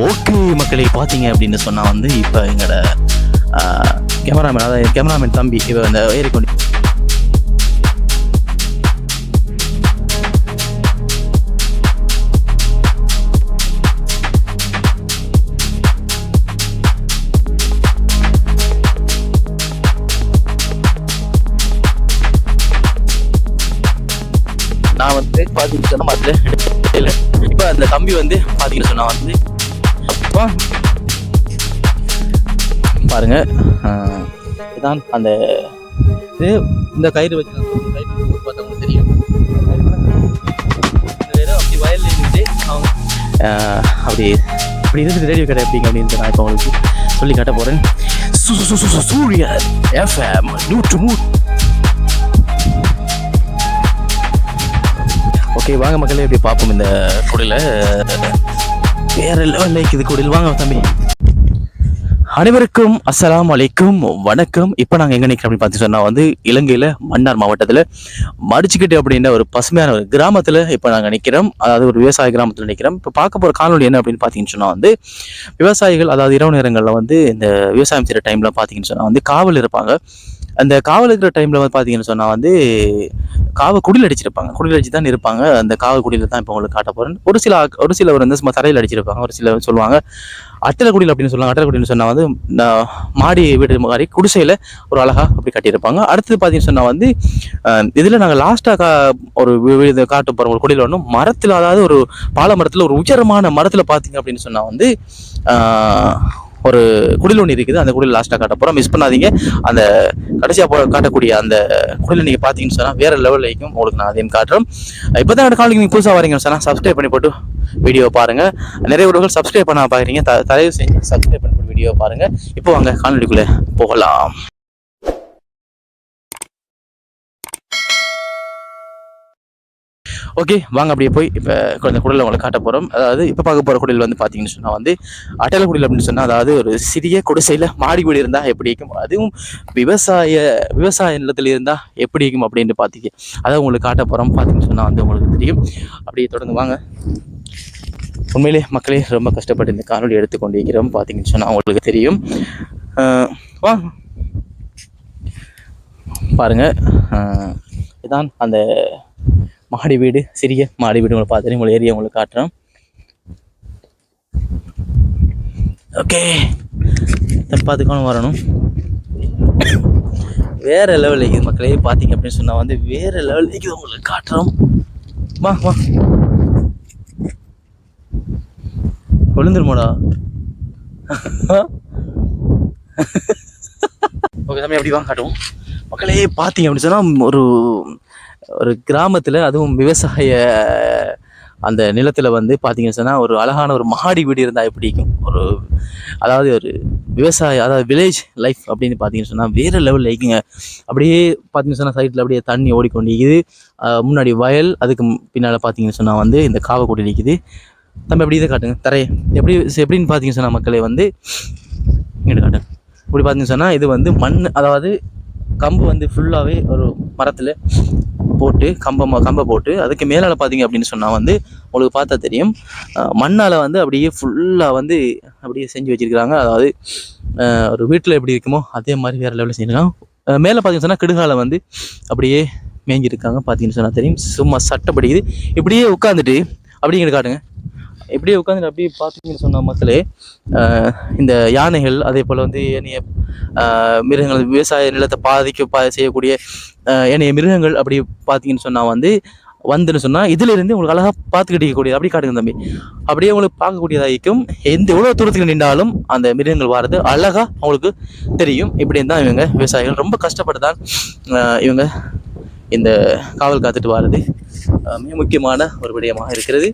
Okay மக்களை பார்த்தீங்க அப்படின்னு சொன்னால் வந்து இப்போ எங்களோட கேமராமேன் அதாவது கேமராமேன் தம்பி இப்போ அந்த ஏறிக்கொண்டு நான் வந்து பார்த்தீங்கன்னு சொன்னால் அதில் இப்போ அந்த தம்பி வந்து பார்த்தீங்கன்னு சொன்னால் வந்து வா. பாருங்க இதுதான் இதான் அந்த இது இந்த கயிறு வச்சு கயிறு. பார்த்தவங்களுக்கு தெரியும். அப்படி இப்படி இருந்துச்சு அவங்க அப்படி அப்படி இருந்துட்டு ரேடியோ கடை எப்படிங்க அப்படின்னு நான் இப்போ உங்களுக்கு சொல்லி காட்ட போகிறேன் சூரிய எஃப்எம் நூற்று மூ ஓகே வாங்க மக்களே இப்படி பார்ப்போம் இந்த குடில வேற லெவல் இருக்குது குடில். வாங்க தம்பி. அனைவருக்கும் அஸ்லாம் அலைக்கும் வணக்கம். இப்போ நாங்கள் எங்கே நிற்கிறோம் அப்படின்னு பார்த்து சொன்னால் வந்து இலங்கையில் மன்னார் மாவட்டத்தில் மடிச்சுக்கிட்டு அப்படின்ற ஒரு பசுமையான ஒரு கிராமத்தில் இப்போ நாங்கள் நிற்கிறோம் அதாவது ஒரு விவசாய கிராமத்தில் நிற்கிறோம் இப்போ பார்க்க போகிற காணொலி என்ன அப்படின்னு பார்த்தீங்கன்னு சொன்னால் வந்து விவசாயிகள் அதாவது இரவு நேரங்களில் வந்து இந்த விவசாயம் செய்கிற டைமில் பார்த்தீங்கன்னு சொன்னால் வந்து காவல் இருப்பாங்க. அந்த காவல் இருக்கிற டைமில் வந்து பார்த்தீங்கன்னு சொன்னால் வந்து காவல் குடியில் அடிச்சிருப்பாங்க. குடியில் அடிச்சு தான் இருப்பாங்க அந்த காவல் குடியில் தான் இப்போ உங்களுக்கு காட்ட போகிறேன் ஒரு சில ஒரு சிலவர் வந்து சும்மா தரையில் அடிச்சிருப்பாங்க. ஒரு சிலர் சொல்லுவாங்க அட்டலை குடியில் அப்படின்னு சொல்லுவாங்க. அட்டலை குடில்னு சொன்னால் வந்து மாடி வீடு மாதிரி குடிசையில் ஒரு அழகாக அப்படி கட்டியிருப்பாங்க. அடுத்தது பார்த்தீங்கன்னு சொன்னால் வந்து இதில் நாங்கள் லாஸ்ட்டாக கா ஒரு இது காட்ட போகிற ஒரு குடியில் ஒன்றும் மரத்தில் அதாவது ஒரு பாலை மரத்தில் ஒரு உயரமான மரத்தில் பார்த்தீங்க அப்படின்னு சொன்னால் வந்து ஒரு குடில் ஒன்று இருக்குது. அந்த குடில் லாஸ்ட்டாக காட்ட போகிறோம் மிஸ் பண்ணாதீங்க. அந்த கடைசியாக போ காட்டக்கூடிய அந்த குடில் நீங்கள் பார்த்தீங்கன்னு சொன்னால் வேறு லெவலில் இருக்கும் உங்களுக்கு நான் அதையும் காட்டுறோம். இப்போ தான் காலைக்கு நீங்கள் புதுசாக வரீங்கன்னு சொன்னால் சப்ஸ்கிரைப் பண்ணி போட்டு வீடியோ பாருங்கள் நிறைய உறவுகள் சப்ஸ்கிரைப் பண்ண பார்க்குறீங்க த தயவு செஞ்சு சப்ஸ்கிரைப் பண்ணி போட்டு வீடியோ பாருங்கள் இப்போ வாங்க காணொலிக்குள்ளே போகலாம். ஓகே வாங்க அப்படியே போய் இப்போ இந்த குடலில் உங்களை காட்ட போகிறோம் அதாவது இப்போ பார்க்க போகிற குடில் வந்து பார்த்தீங்கன்னு சொன்னால் வந்து அட்டல குடில் அப்படின்னு சொன்னால் அதாவது ஒரு சிறிய குடிசையில் மாடி குடி இருந்தால் எப்படி இருக்கும்? அதுவும் விவசாய விவசாய நிலத்தில் இருந்தால் எப்படி இருக்கும் அப்படின்ட்டு பார்த்தீங்க அதை உங்களுக்கு காட்ட போகிறோம் பார்த்தீங்கன்னு சொன்னால் வந்து உங்களுக்கு தெரியும். அப்படியே தொடர்ந்து வாங்க. உண்மையிலே மக்களே ரொம்ப கஷ்டப்பட்டு இந்த காணொலி எடுத்துக்கொண்டு இருக்கிறோம். பார்த்தீங்கன்னு சொன்னால் உங்களுக்கு தெரியும். வா. வாங்க இதான் அந்த மாடி வீடு சிறிய மாடி வீடு உங்களை பார்த்துட்டு உங்களை ஏரியா உங்களுக்கு காட்டுறேன் ஓகே பார்த்துக்கணும் வரணும். வேற லெவல் இருக்குது மக்களே பார்த்தீங்க அப்படின்னு சொன்னால் வந்து வேற லெவல் இருக்குது உங்களுக்கு காட்டுறோம். வா வா. விழுந்துருமோடா. ஓகே தம்பி அப்படி வாங்க காட்டுவோம். மக்களே பார்த்தீங்க அப்படின்னு சொன்னால் ஒரு ஒரு கிராமத்தில் அதுவும் விவசாய அந்த நிலத்தில் வந்து பார்த்தீங்கன்னு சொன்னால் ஒரு அழகான ஒரு மாடி வீடு இருந்தால் பிடிக்கும் ஒரு அதாவது ஒரு விவசாய அதாவது வில்லேஜ் லைஃப் அப்படின்னு பார்த்தீங்கன்னு சொன்னால் வேறு லெவலில் இருக்குங்க. அப்படியே பார்த்தீங்கன்னு சொன்னால் சைட்டில் அப்படியே தண்ணி ஓடிக்கொண்டு இருக்குது. முன்னாடி வயல் அதுக்கு பின்னால் பார்த்தீங்கன்னு சொன்னால் வந்து இந்த காவக்கொடி இருக்குது நம்ம எப்படி இதை காட்டுங்க. தரையை. எப்படி எப்படின்னு பார்த்தீங்கன்னு சொன்னால் மக்களே வந்து இங்கிட்டு காட்டுங்க. இப்படி பார்த்தீங்கன்னு சொன்னால் இது வந்து மண் அதாவது கம்பு வந்து ஃபுல்லாகவே ஒரு மரத்தில் போட்டு கம்பம் கம்பை போட்டு அதுக்கு மேலால் பார்த்தீங்க அப்படின்னு சொன்னால் வந்து உங்களுக்கு பார்த்தா தெரியும். மண்ணால் வந்து அப்படியே ஃபுல்லாக வந்து அப்படியே செஞ்சு வச்சுருக்கிறாங்க. அதாவது ஒரு வீட்டில் எப்படி இருக்குமோ அதே மாதிரி வேறு லெவலில் செஞ்சுருக்காங்க. மேலே பார்த்தீங்கன்னு சொன்னால் கிடுகால வந்து அப்படியே மேய்ஞ்சிருக்காங்க பார்த்தீங்கன்னு சொன்னால் தெரியும். சும்மா சட்டை படிக்குது. இப்படியே உட்காந்துட்டு அப்படிங்கிற காட்டுங்க இப்படியே உட்காந்துட்டு அப்படியே பார்த்தீங்கன்னு சொன்ன மக்களே இந்த யானைகள் அதே போல் வந்து ஏனைய மிருகங்கள் விவசாய நிலத்தை பாதிக்க பா செய்யக்கூடிய ஏனைய மிருகங்கள் அப்படி பார்த்தீங்கன்னு சொன்னால் வந்து வந்துன்னு சொன்னால் இதிலிருந்து உங்களுக்கு அழகாக பார்த்துக்கிட்டு கூடியது அப்படி காட்டுங்க தம்பி. அப்படியே உங்களுக்கு பார்க்கக்கூடியதாகிக்கும். எந்த எவ்வளோ தூரத்துக்கு நின்றாலும் அந்த மிருகங்கள் வாரது அழகாக அவங்களுக்கு தெரியும். இப்படி தான் இவங்க விவசாயிகள் ரொம்ப கஷ்டப்பட்டு தான் இவங்க இந்த காவல் காத்துட்டு வர்றது மிக முக்கியமான ஒரு விடயமாக இருக்கிறது.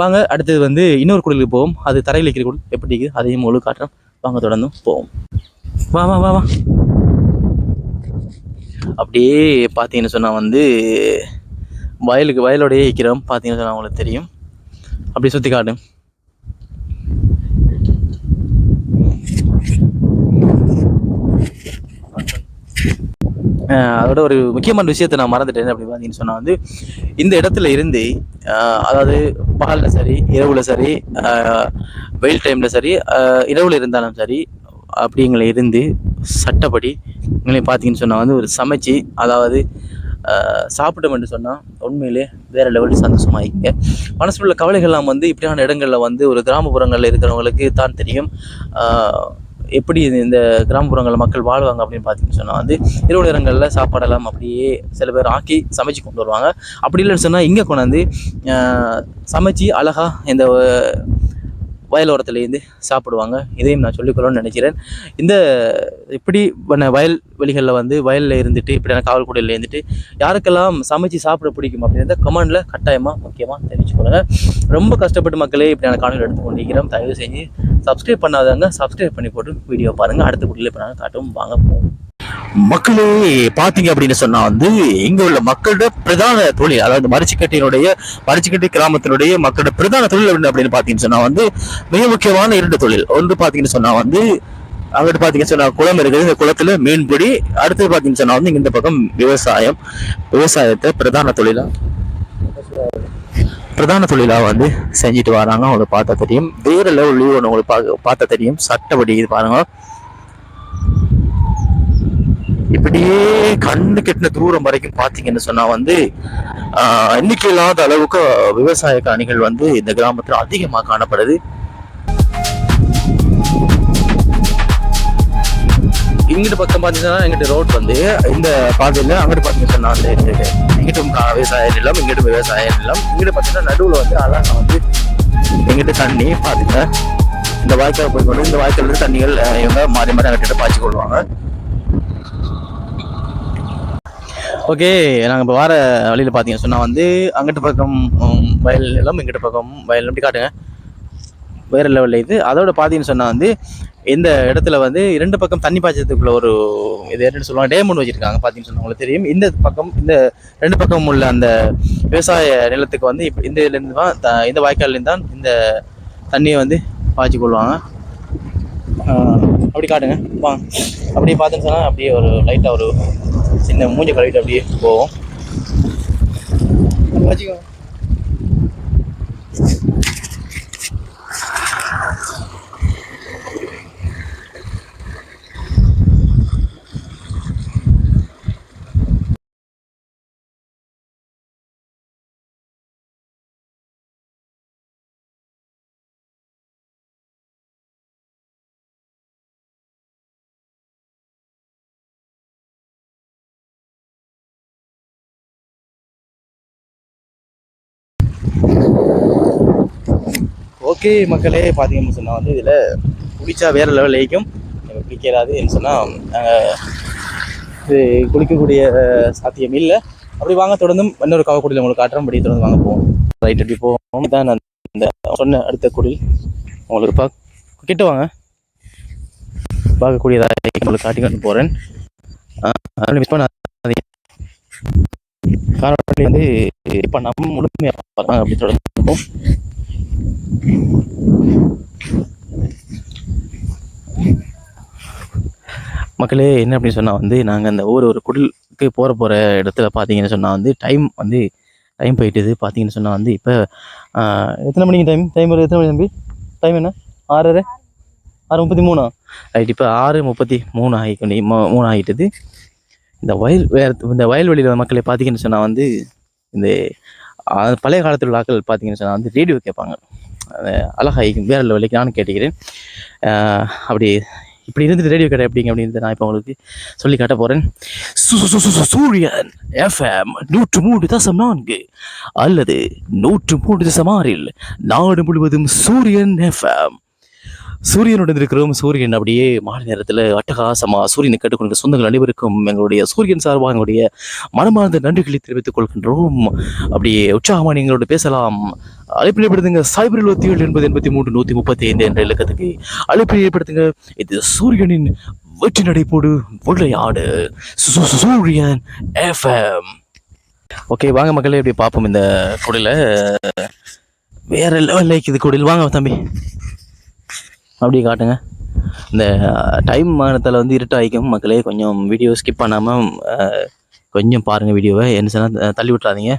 வாங்க அடுத்தது வந்து இன்னொரு குடலுக்கு போவோம். அது தரையில் இருக்கிற குடல் எப்படி இருக்குது? அதையும் முழு காட்டுறோம். வாங்க தொடர்ந்தும் போவோம். வா வா வா வா. அப்படியே பார்த்தீங்கன்னு சொன்னால் வந்து வயலுக்கு வயலோடையே இருக்கிறோம் பார்த்தீங்கன்னு சொன்னால் உங்களுக்கு தெரியும். அப்படியே சுற்றி காட்டும் அதோட ஒரு முக்கியமான விஷயத்தை நான் மறந்துட்டேன் அப்படின்னு பார்த்தீங்கன்னு சொன்னால் வந்து இந்த இடத்துல இருந்து அதாவது பகலில் சரி இரவில் சரி வெயில் டைமில் சரி இரவில் இருந்தாலும் சரி அப்படிங்களை இருந்து சட்டப்படி உங்களை பார்த்தீங்கன்னு சொன்னால் வந்து ஒரு சமைச்சு அதாவது சாப்பிட்டோம் என்று சொன்னால் உண்மையிலே வேறு லெவலில் சந்தோஷமாக இருக்கீங்க. மனசுள்ள கவலைகள்லாம் வந்து இப்படியான இடங்களில் வந்து ஒரு கிராமப்புறங்களில் இருக்கிறவங்களுக்கு தான் தெரியும். எப்படி இந்த கிராமப்புறங்களில் மக்கள் வாழ்வாங்க அப்படின்னு பார்த்தீங்கன்னு சொன்னால் வந்து இரவு நேரங்களில் சாப்பாடெல்லாம் அப்படியே சில பேர் ஆக்கி சமைச்சு கொண்டு வருவாங்க. அப்படி இல்லைன்னு சொன்னால் இங்கே கொண்டாந்து சமைச்சு அழகாக இந்த வயலோரத்துலேருந்து சாப்பிடுவாங்க. இதையும் நான் சொல்லிக்கொள்ளணும்னு நினைக்கிறேன். இந்த இப்படி பண்ண வயல் வெளிகளில் வந்து வயலில் இருந்துட்டு இப்படியான காவல்குடையில் இருந்துட்டு யாருக்கெல்லாம் சமைச்சு சாப்பிட பிடிக்கும் அப்படின்றத கமெண்டில் கட்டாயமாக முக்கியமாக தெரிவிச்சுக்கொள்ளுங்க ரொம்ப கஷ்டப்பட்டு மக்களே இப்படியான காணொலி எடுத்து கொண்டிருக்கிறோம். தயவு செஞ்சு சப்ஸ்கிரைப் பண்ணாதவங்க சப்ஸ்கிரைப் பண்ணி போட்டு வீடியோ பாருங்கள் அடுத்த குட்டியில் இப்போ நாங்கள் காட்டும். வாங்க போவோம். மக்களே பார்த்தீங்க அப்படின்னு சொன்னால் வந்து இங்கே உள்ள மக்களோட பிரதான தொழில் அதாவது மரிச்சிக்கட்டினுடைய மரிச்சிக்கட்டி கிராமத்தினுடைய மக்களோட பிரதான தொழில் என்ன அப்படின்னு பார்த்தீங்கன்னு சொன்னால் வந்து மிக முக்கியமான இரண்டு தொழில். ஒன்று பார்த்தீங்கன்னு சொன்னால் வந்து அங்கிட்டு பார்த்தீங்கன்னு சொன்னால் குளம் இருக்குது. இந்த குளத்தில் மீன்பிடி. அடுத்தது பார்த்தீங்கன்னு சொன்னால் வந்து இந்த பக்கம் விவசாயம். விவசாயத்தை பிரதான தொழிலாக பிரதான தொழிலாக வந்து செஞ்சுட்டு வராங்க. உங்களுக்கு பார்த்தா தெரியும். வேற லெவல் ஒன்று உங்களுக்கு பார்க்க பார்த்தா தெரியும். சட்டப்படி இது பாருங்கள் அப்படியே கண்ணு கெட்டின தூரம் வரைக்கும் பார்த்தீங்கன்னு சொன்னால் வந்து எண்ணிக்கை இல்லாத அளவுக்கு விவசாய காணிகள் வந்து இந்த கிராமத்தில் அதிகமாக காணப்படுது. இங்கிட்டு பக்கம் பார்த்தீங்கன்னா எங்கிட்ட ரோட் வந்து இந்த பாதையில் அங்கிட்டு பார்த்தீங்கன்னா சொன்னா வந்து இங்கிட்டும் விவசாய நிலம் இங்கிட்டும் விவசாய நிலம். இங்கிட்டு பார்த்தீங்கன்னா நடுவில் வந்து அழகாக வந்து எங்கிட்ட தண்ணி பார்த்துங்க இந்த வாய்க்கால் போய் கொண்டு இந்த வாய்க்கால் தண்ணிகள் இவங்க மாறி மாறி அங்கிட்ட பாய்ச்சி கொள்வாங்க. ஓகே நாங்கள் இப்போ வர வழியில் பார்த்தீங்க சொன்னால் வந்து அங்கிட்டு பக்கம் வயல் நிலம் இங்கிட்ட பக்கம் வயல் அப்படி காட்டுங்க. வேறு லெவலில் இது. அதோட பார்த்தீங்கன்னு சொன்னால் வந்து இந்த இடத்துல வந்து இரண்டு பக்கம் தண்ணி பாய்ச்சதுக்குள்ள ஒரு இது என்னன்னு சொல்லுவாங்க டேம் ஒன்று வச்சுருக்காங்க பார்த்தீங்கன்னு சொன்னால் உங்களுக்கு தெரியும். இந்த பக்கம் இந்த ரெண்டு பக்கம் உள்ள அந்த விவசாய நிலத்துக்கு வந்து இப்போ இந்த இதுலேருந்து தான் இந்த வாய்க்கால்லேருந்து தான் இந்த தண்ணியை வந்து பாய்ச்சி கொள்வாங்க. அப்படி காட்டுங்க. வா. அப்படியே பார்த்துன்னு சொன்னால் அப்படியே ஒரு லைட்டாக ஒரு சின்ன மூஞ்ச கழுவிட்டு அப்படியே போவோம். வச்சுக்கோ. ஓகே மக்களே பார்த்தீங்கன்னு சொன்னால் வந்து இதில் குளிச்சா வேறு லெவல் ஏக்கும் எனக்கு பிடிக்காது என்ன சொன்னால் இது குளிக்கக்கூடிய சாத்தியம் இல்லை. அப்படி வாங்க தொடர்ந்தும் இன்னொரு காவக்குடியில் உங்களுக்கு காட்டுறோம் படி தொடர்ந்து வாங்க போவோம். ரைட் அப்படி போவோம். தான் நான் இந்த சொன்ன அடுத்த குடில். உங்களுக்கு பா கிட்ட வாங்க. பார்க்கக்கூடியதாக உங்களுக்கு காட்டிக்கொண்டு போகிறேன் அதனால் மிஸ் பண்ணாதீங்க. காரணம் வந்து இப்போ நம்ம முழுமையாக பாருங்க அப்படி தொடர்ந்து மக்களே என்ன அப்படின்னு சொன்னால் வந்து நாங்கள் அந்த ஒவ்வொரு ஒரு குடிலுக்கு போகிற போகிற இடத்துல பார்த்தீங்கன்னு சொன்னால் வந்து டைம் வந்து டைம் போயிட்டுது. பார்த்தீங்கன்னு சொன்னால் வந்து இப்போ எத்தனை மணிக்கு டைம் டைம் ஒரு எத்தனை மணி தம்பி? டைம் என்ன? ஆறரை? ஆறு முப்பத்தி மூணா? ரைட் இப்போ ஆறு முப்பத்தி மூணு ஆகி மூ- மூணு ஆகிட்டது. இந்த வயல் வேறு இந்த வயல்வெளியில் மக்களை பார்த்தீங்கன்னு சொன்னால் வந்து இந்த பழைய காலத்தில் உள்ள ஆட்கள் பார்த்தீங்கன்னு சொன்னால் வந்து ரேடியோ கேட்பாங்க. அழகாய் வேற லெவலுக்கு நானும் கேட்டுக்கிறேன். அப்படி இப்படி இருந்துட்டு ரேடியோ கடை எப்படிங்க அப்படின்னு நான் இப்போ உங்களுக்கு சொல்லி காட்ட போகிறேன் சூரியன் எஃப்எம் நூற்று மூன்று தசம் நான்கு அல்லது நூற்று மூன்று தசம் ஆறில் நாடு முழுவதும் சூரியன் எஃப்எம் சூரியனுடன் இருக்கிறோம் சூரியன் அப்படியே மாலை நேரத்தில் அட்டகாசமா சூரியனை கேட்டுக்கொண்ட சொந்தங்கள் அனைவருக்கும் எங்களுடைய சூரியன் சார்பாக எங்களுடைய மனமார்ந்த நன்றிகளை தெரிவித்துக் கொள்கின்றோம். அப்படியே உற்சாகமாக எங்களோட பேசலாம். அழைப்பில் ஏற்படுத்துங்க சைபர் எழுபத்தி ஏழு எண்பது எண்பத்தி மூன்று நூற்றி முப்பத்தி ஐந்து என்ற இலக்கத்துக்கு. அழைப்பில் ஏற்படுத்துங்க இது சூரியனின் வெற்றி நடைபோடு விளையாடு சூரியன் எஃப்எம் ஓகே வாங்க மக்களே எப்படி பார்ப்போம் இந்த குடில. வேற லெவல் லைக் இது குடில். வாங்க தம்பி. அப்படியே காட்டுங்க. இந்த டைம் மானத்தில் வந்து இருட்டாயிக்கும். மக்களே கொஞ்சம் வீடியோ ஸ்கிப் பண்ணாமல் கொஞ்சம் பாருங்கள் வீடியோவை என்ன சொன்னால் தள்ளி விட்றாதீங்க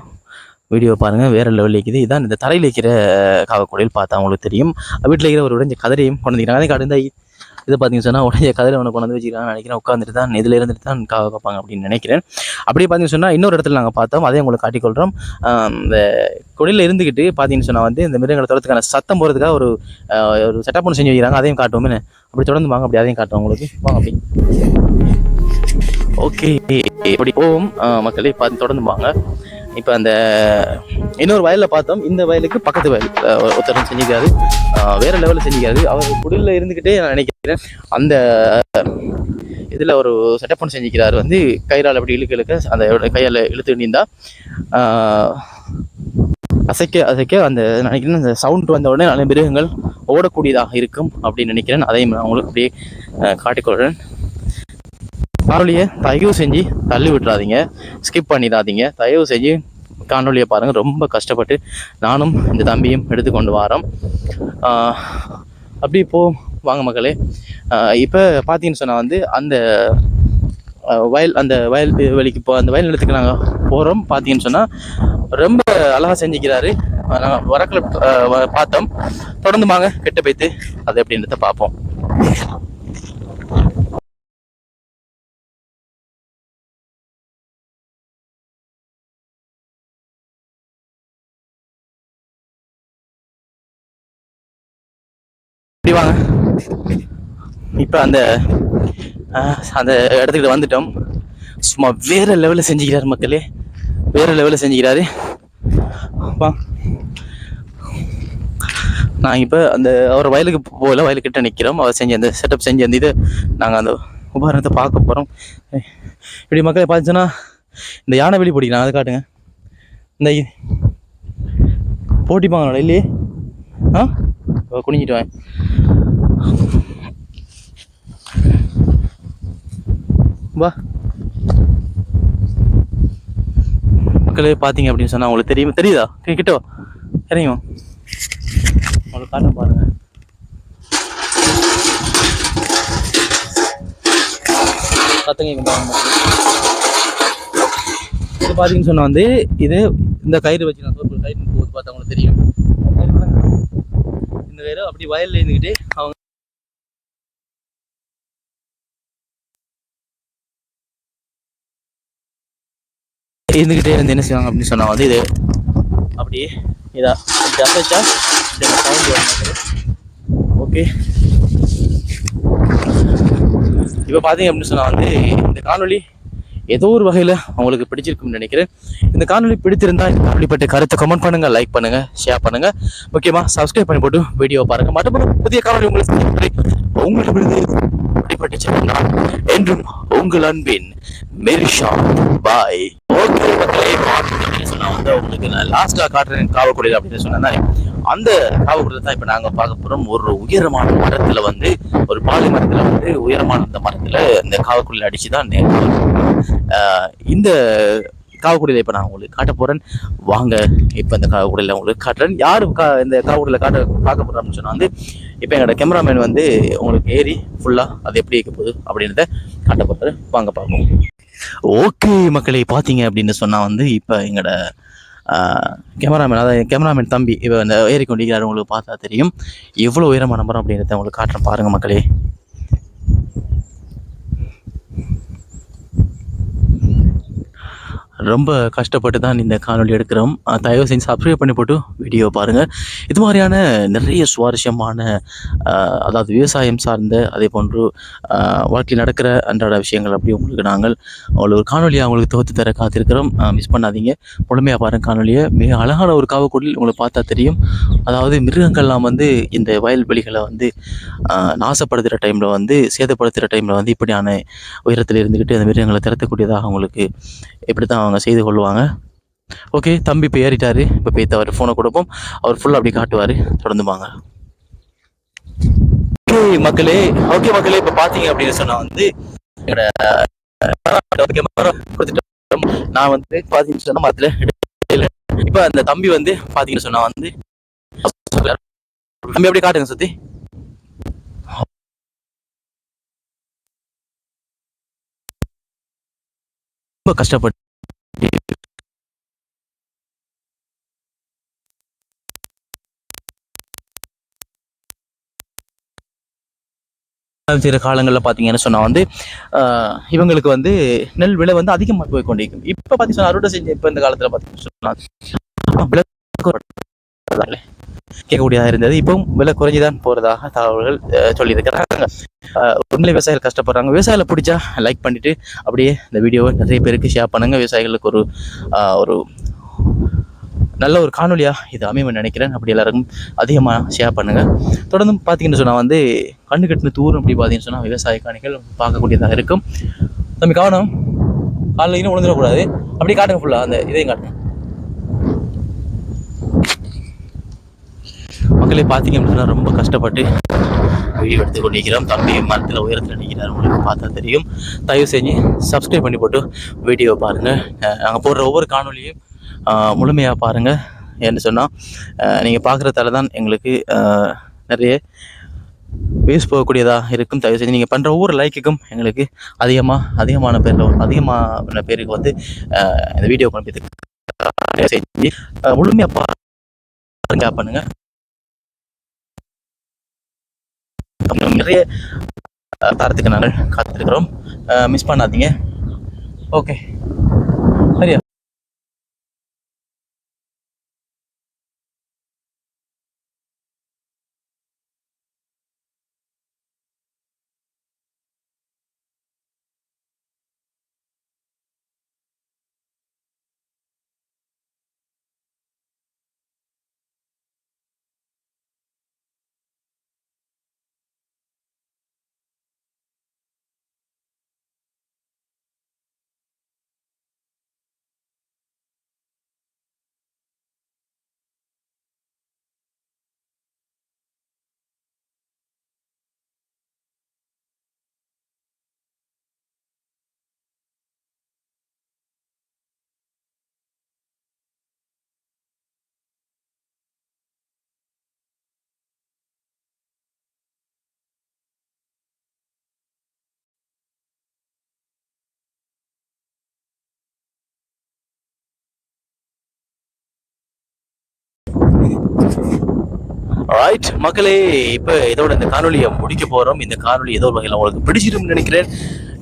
வீடியோ பாருங்கள் வேறு லெவலில் இருக்குது இதான் இந்த தரையில் இருக்கிற காவக்குடியில் பார்த்தா உங்களுக்கு தெரியும். வீட்டில் இருக்கிற ஒரு உடஞ்ச கதிரையும் கொண்டு வந்துக்கிறாங்க கடந்த இது பார்த்தீங்கன்னு சொன்னால் உடைய கதையில் ஒன்று கொண்டு வந்து வச்சுக்கிறான்னு நினைக்கிறேன். உட்காந்துட்டு தான் இதில் இருந்துட்டு தான் காவ பார்ப்பாங்க அப்படின்னு நினைக்கிறேன். அப்படியே பார்த்தீங்கன்னு சொன்னால் இன்னொரு இடத்துல நாங்கள் பார்த்தோம். அதே உங்களுக்கு காட்டிக்கொள்கிறோம் இந்த கொடியில் இருந்துக்கிட்டு பார்த்தீங்கன்னு சொன்னால் வந்து இந்த மிருகங்களை தரத்துக்கான சத்தம் போகிறதுக்காக ஒரு ஒரு செட்டப் ஒன்று செஞ்சு வைக்கிறாங்க. அதையும் காட்டுவோம்னு அப்படி தொடர்ந்து வாங்க அப்படி அதையும் காட்டுவோம் உங்களுக்கு. வாங்க அப்படி. ஓகே இப்படி போவோம். மக்களே பார்த்து தொடர்ந்து வாங்க. இப்போ அந்த இன்னொரு வயலில் பார்த்தோம். இந்த வயலுக்கு பக்கத்து வயல். ஒருத்தரும் செஞ்சிக்காது செஞ்சுக்காரு வேற லெவலில் செஞ்சுக்காரு அவர் குடியில் இருந்துக்கிட்டே நான் நினைக்கிறேன். அந்த இதில் ஒரு செட்டப் ஒன்று செஞ்சுக்கிறார் வந்து கயிறால் அப்படி இழுக்க இழுக்க அந்த கையால் இழுத்து நீந்தா அசைக்க அசைக்க அந்த நினைக்கிறேன் அந்த சவுண்ட் வந்த உடனே நல்ல மிருகங்கள் ஓடக்கூடியதாக இருக்கும் அப்படின்னு நினைக்கிறேன். அதையும் நான் உங்களுக்கு அப்படியே காட்டிக்கொள்கிறேன் காணொலியை தயவு செஞ்சு தள்ளி விட்டுறாதீங்க. ஸ்கிப் பண்ணிடாதீங்க. தயவு செஞ்சு காணொலியை பாருங்கள் ரொம்ப கஷ்டப்பட்டு நானும் இந்த தம்பியும் எடுத்துக்கொண்டு வரோம். அப்படி இப்போது வாங்க மக்களே. இப்போ பார்த்தீங்கன்னு சொன்னால் வந்து அந்த வயல் அந்த வயல் வெளிக்கு போ அந்த வயல் நிலத்துக்கு நாங்கள் போகிறோம் பார்த்தீங்கன்னு சொன்னால் ரொம்ப அழகாக செஞ்சுக்கிறாரு. நாங்கள் வரக்கில் பார்த்தோம். தொடர்ந்து வாங்க கெட்ட பைத்து. அது எப்படின்றத பார்ப்போம். வாங்க. இப்போ அந்த அந்த இடத்துக்கிட்ட வந்துட்டோம். சும்மா வேற லெவலில் செஞ்சுக்கிறார் மக்களே. வேற லெவலில் செஞ்சுக்கிறாரு. வா நான் இப்போ அந்த அவர் வயலுக்கு போகல வயலுக்கிட்ட நிற்கிறோம் அவர் செஞ்ச அந்த செட்டப் செஞ்ச அந்த இது நாங்கள் அந்த உபகரணத்தை பார்க்க போகிறோம் இப்படி மக்களை பார்த்துச்சுன்னா இந்த யானை வெளி பிடிக்கலாம். அதை காட்டுங்க. இந்த போட்டிப்பாங்களா இல்லையே? ஆ? குனிஞ்சிட்டு வாங்க. வா. மக்களே பார்த்தீங்க அப்படின்னு சொன்னால் உங்களுக்கு தெரியும். தெரியுதா? கிட்ட வா. இறங்கி வா. உங்களுக்கு காட்ட பாருங்க. கத்தங்க இது பார்த்தீங்கன்னு சொன்னால் வந்து இது இந்த கயிறு வச்சு நான் ஒரு கயிறு போது பார்த்தா உங்களுக்கு தெரியும். இந்த கயிறு அப்படி வயல்ல இருந்துக்கிட்டு அவங்க இருந்துக்கிட்டே வந்து என்ன செய்வாங்க அப்படின்னு சொன்னால் வந்து இது அப்படியே இதா இப்படி சவுண்ட் ஓகே இப்போ பார்த்தீங்க அப்படின்னு சொன்னால் வந்து இந்த காணொலி ஏதோ ஒரு வகையில் அவங்களுக்கு பிடிச்சிருக்கும்னு நினைக்கிறேன். இந்த காணொலி பிடித்திருந்தா இந்த காணொளி பற்றி கருத்தை கமெண்ட் பண்ணுங்கள் லைக் பண்ணுங்கள் ஷேர் பண்ணுங்கள் முக்கியமாக சப்ஸ்கிரைப் பண்ணி போட்டு வீடியோ பாருங்கள் மட்டும் புதிய காணொளி உங்களுக்கு உங்களுக்கு அப்படிப்பட்ட நான் என்றும் உங்கள் அன்பின் மெரிஷா பாய். ஓகே மக்களே சொன்னா வந்து உங்களுக்கு நான் லாஸ்ட்டாக காட்டுறேன். காவக்குடியில் அப்படின்னு சொன்னேன் அந்த காவக்குடியில் தான் இப்போ நாங்கள் பார்க்க போகிறோம் ஒரு உயரமான மரத்தில் வந்து ஒரு பாலை மரத்தில் வந்து உயரமான அந்த மரத்தில் இந்த காவக்குடியில் அடித்து தான் இந்த காவக்குடியில் இப்போ நான் உங்களுக்கு காட்ட போகிறேன் வாங்க இப்போ இந்த காவக்குடியில் உங்களுக்கு காட்டுறேன். யார் கா இந்த காவக்குடியில் காட்ட பார்க்க போகிறோம்னு சொன்னால் வந்து இப்போ எங்களோட கேமராமேன் வந்து உங்களுக்கு ஏறி ஃபுல்லாக அது எப்படி இருக்க போகுது அப்படின்றத காட்ட போகிறாரு வாங்க பார்ப்போம். ஓகே மக்களை பார்த்தீங்க அப்படின்னு சொன்னால் வந்து இப்போ எங்களோட கேமராமேன் அதாவது கேமராமேன் தம்பி இப்போ இந்த ஏறி கொண்டிருக்கிறார் உங்களுக்கு பார்த்தா தெரியும். எவ்வளோ உயரமான மரம் அப்படின்றத உங்களுக்கு காட்டுறேன் பாருங்கள் மக்களே. ரொம்ப கஷ்டப்பட்டு தான் இந்த காணொலி எடுக்கிறோம். தயவு செஞ்சு சப்ஸ்கிரைப் பண்ணி போட்டு வீடியோ பாருங்கள் இது மாதிரியான நிறைய சுவாரஸ்யமான அதாவது விவசாயம் சார்ந்த அதே போன்று வாழ்க்கையில் நடக்கிற அன்றாட விஷயங்கள் அப்படி உங்களுக்கு நாங்கள் அவ்வளோ ஒரு காணொலியை அவங்களுக்கு தொகுத்து தர காத்திருக்கிறோம். மிஸ் பண்ணாதீங்க. முழுமையாக பாருங்கள் காணொலியை மிக அழகான ஒரு காவக்குடில் உங்களுக்கு பார்த்தா தெரியும். அதாவது மிருகங்கள்லாம் வந்து இந்த வயல்வெளிகளை வந்து நாசப்படுத்துகிற டைமில் வந்து சேதப்படுத்துகிற டைமில் வந்து இப்படியான உயரத்தில் இருந்துக்கிட்டு அந்த மிருகங்களை திறத்தக்கூடியதாக அவங்களுக்கு இப்படி தான் அவங்க செய்து கொள்வாங்க. ஓகே தம்பி இப்போ ஏறிட்டார். இப்போ பேத்து அவர் ஃபோனை கொடுப்போம். அவர் ஃபுல்லாக அப்படி காட்டுவார். தொடர்ந்துவாங்க ஓகே மக்களே. ஓகே மக்களே இப்போ பார்த்தீங்க அப்படின்னு சொன்னால் வந்து நான் வந்து பார்த்தீங்கன்னு சொன்னால் அதில் இப்போ அந்த தம்பி வந்து பார்த்தீங்கன்னு சொன்னால் வந்து தம்பி அப்படியே காட்டுங்க சுற்றி ரொம்ப கஷ்டப்பட்டு சில காலங்களில் பார்த்தீங்கன்னு சொன்னால் வந்து ஆஹ், இவங்களுக்கு வந்து நெல் விலை வந்து அதிகமாக போய் கொண்டிருக்கும் இப்போ பார்த்தீங்கன்னா அறுவடை செஞ்ச இப்போ இந்த காலத்தில் பார்த்தீங்கன்னு சொன்னால் கேட்கக்கூடியதாக இருந்தது. இப்பவும் விலை குறைஞ்சுதான் போகிறதாக தகவல்கள் சொல்லியிருக்கிறாங்க. உண்மையிலே விவசாயிகள் கஷ்டப்படுறாங்க. விவசாயிகளை பிடிச்சா லைக் பண்ணிட்டு அப்படியே இந்த வீடியோவை நிறைய பேருக்கு ஷேர் பண்ணுங்க. விவசாயிகளுக்கு ஒரு ஒரு நல்ல ஒரு காணொலியாக இது அமையும் நினைக்கிறேன். அப்படி எல்லாருக்கும் அதிகமாக ஷேர் பண்ணுங்கள் தொடர்ந்து பார்த்தீங்கன்னு சொன்னால் வந்து கண்ணு கட்டின தூரம் அப்படி பார்த்தீங்கன்னு சொன்னால் விவசாய காணிகள் பார்க்கக்கூடியதாக இருக்கும். தம்பி கவனம். காலையில் இன்னும் விழுந்துடக்கூடாது அப்படி காட்டுங்க ஃபுல்லாக அந்த இதையும் காட்டுங்க. மக்களே பார்த்தீங்க அப்படின்னா ரொம்ப கஷ்டப்பட்டு வீடியோ எடுத்து கொண்டிருக்கிறோம். தம்பி மரத்தில் உயரத்தில் நிற்கிறார் உங்களுக்கு பார்த்தா தெரியும். தயவு செஞ்சு சப்ஸ்கிரைப் பண்ணி போட்டு வீடியோ பாருங்கள் நாங்கள் போடுற ஒவ்வொரு காணொலியும் முழுமையாக பாருங்கள் என்ன சொன்னால் நீங்கள் பார்க்குறதால தான் எங்களுக்கு நிறைய வேஸ்ட் போகக்கூடியதாக இருக்கும். தயவு செஞ்சு நீங்கள் பண்ணுற ஒவ்வொரு லைக்குக்கும் எங்களுக்கு அதிகமாக அதிகமான பேரில் அதிகமான பேருக்கு வந்து இந்த வீடியோ கொண்டு செஞ்சு முழுமையாக பாருங்க பண்ணுங்க. நிறைய தரத்துக்கு நாங்கள் காத்திருக்கிறோம். மிஸ் பண்ணாதீங்க. ஓகே சரியா ரைட் மக்களே இப்போ இதோட இந்த காணொலியை முடிக்க போகிறோம் இந்த காணொலி ஏதோ ஒரு வகையில் உங்களுக்கு பிடிச்சிருக்கும்னு நினைக்கிறேன்.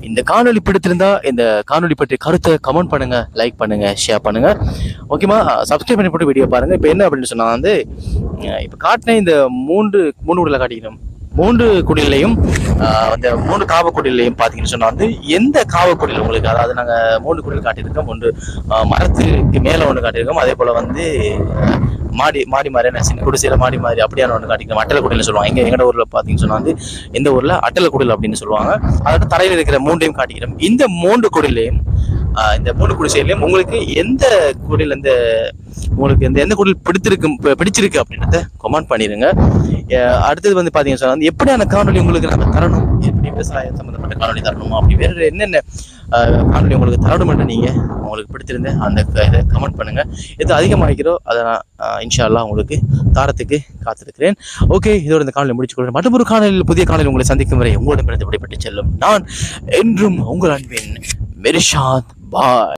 இந்த காணொலி பிடித்திருந்தா இந்த காணொலி பற்றி கருத்தை கமெண்ட் பண்ணுங்க லைக் பண்ணுங்க ஷேர் பண்ணுங்க. ஓகேமா சப்ஸ்கிரைப் பண்ணி போட்டு வீடியோ பாருங்க. இப்போ என்ன அப்படின்னு சொன்னால் வந்து இப்போ காட்டின இந்த மூன்று மூணு ஊரில் காட்டிக்கணும். மூன்று குடிலையும் அந்த மூன்று காவக்குடிலையும் பார்த்தீங்கன்னு சொன்னால் வந்து எந்த காவக்குடியில் உங்களுக்கு அதாவது நாங்கள் மூன்று குடில் காட்டியிருக்கோம் ஒன்று மரத்துக்கு மேலே ஒன்று காட்டியிருக்கோம் அதே போல் வந்து மாடி மாடி மாதிரி சின்ன குடிசையில் மாடி மாதிரி அப்படியான ஒன்று காட்டிக்கிறோம் அட்டலை குடியில் சொல்லுவாங்க. எங்கள் எங்கட ஊரில் பார்த்தீங்கன்னு சொன்னால் வந்து இந்த ஊரில்? அட்டலை குடில் அப்படின்னு சொல்லுவாங்க. அதோட தரையில் இருக்கிற மூன்றையும் காட்டிக்கிறோம். இந்த மூன்று குடிலையும் இந்த மூணு குடிசையிலையும் உங்களுக்கு எந்த குடியில் இந்த உங்களுக்கு இந்த எந்த குடில் பிடித்திருக்கு பிடிச்சிருக்கு அப்படின்றத கமெண்ட் பண்ணிடுங்க அடுத்தது வந்து பார்த்தீங்கன்னு சொன்னால் வந்து எப்படியான காணொலி உங்களுக்கு நாங்கள் தரணும்? எப்படி விவசாயம் சம்மந்தப்பட்ட காணொலி தரணுமா? அப்படி வேறு என்னென்ன காணொலி உங்களுக்கு தரணுமென்று நீங்கள் உங்களுக்கு பிடித்திருந்த அந்த க- இதை கமெண்ட் பண்ணுங்கள் எது அதிகமாகிக்கிறோ அதை நான் இன்ஷால்லா இன்ஷா உங்களுக்கு தாரத்துக்கு காத்திருக்கிறேன். ஓகே இதோட இந்த காணொலி முடிச்சு மற்றும் ஒரு காணொலியில் புதிய காணொலி உங்களை சந்திக்கும் வரை உங்களிடமிருந்து விடைபெற்று செல்லும் நான் என்றும் உங்கள் அன்பின் மெரிஷாத் பாய்